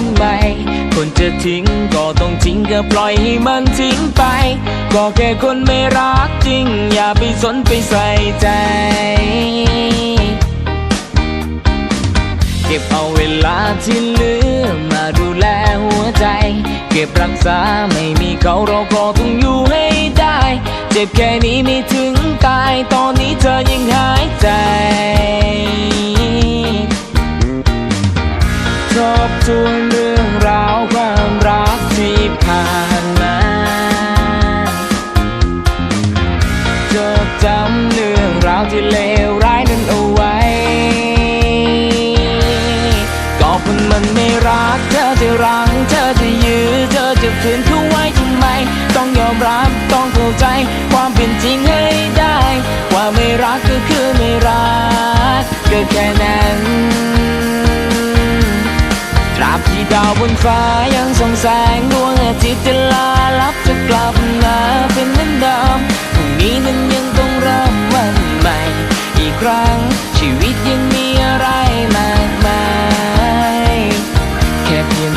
มใหม่คนจะทิ้งก็ต้องทิ้งก็ปล่อยให้มันทิ้งไป ก็แค่คนไม่รักจริง อย่าไปสนไปใส่ใจ เก็บเอาเวลาที่เหลือมาดูแลหัวใจ เก็บรักษาไม่มีเขาเราก็ต้องอยู่ให้ได้ เจ็บแค่นี้ไม่ถึงตาย ตอนนี้เธอยังหายใจาวที่เลวร้ายนั้นเอาไว้ ก็คนมันไม่รักเธอจะรังเธอจะยื้อเธอจะฝืนเขาไว้ทำไม ต้องยอมรับต้องเข้าใจ ความเป็นจริงให้ได้ ว่าไม่รักก็คือไม่รักก็แค่นั้นตราบที่ดาวบนฟ้ายังส่องแสงดวงอาทิตย์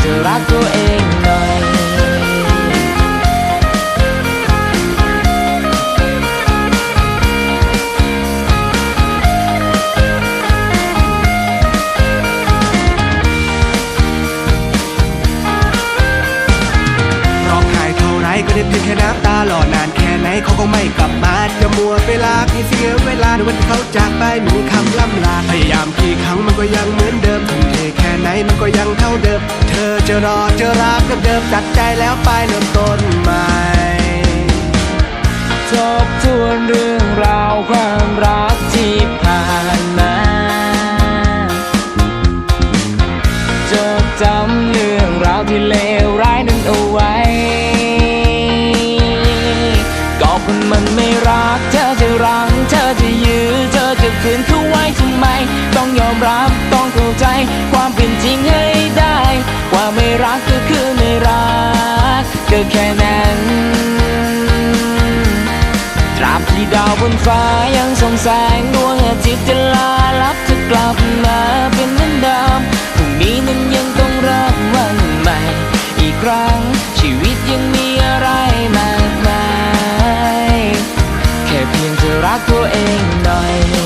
ค่เพียงเธอรักตัวเองหน่อยร้องไห้เท่าไรก็ได้เพียงแค่น้ำตาหล่อนานแค่ไหนเขาก็ไม่กลับมาจะมัวเวลาที่เสียเวลาในวันที่เขาจากไปไมมีคำล่ำลาพยายามกี่ครั้งมันก็ยังเหมือนเดิม จะรอจะรักกับเดิมตัดใจแล้วไปเริ่มต้นใหม่ทบทวนเรื่องราวความรักที่ผ่านมาจดจำเรื่องราวที่เลวร้ายนั้นเอาไว้ ก็คนมันไม่รัก เธอจะรัง เธอจะยื้อเธอจะขืนเขาไว้ทำไม ต้องยอมรับต้องเข้าใจความเป็นจริงให้ ได้าไม่รักก็คือไม่รัก ก็แค่นั้นตราบที่ดาวบนฟ้ายังส่องแสงดวงอาทิตย์จะลาลับจะกลับมาเป็นเหมือนเดิมพรุ่งนี้นั้นยังต้องเริ่มวันใหม่ อีกครั้งชีวิตยังมีอะไรมากมาย แค่เพียงเธอรักตัวเองหน่อย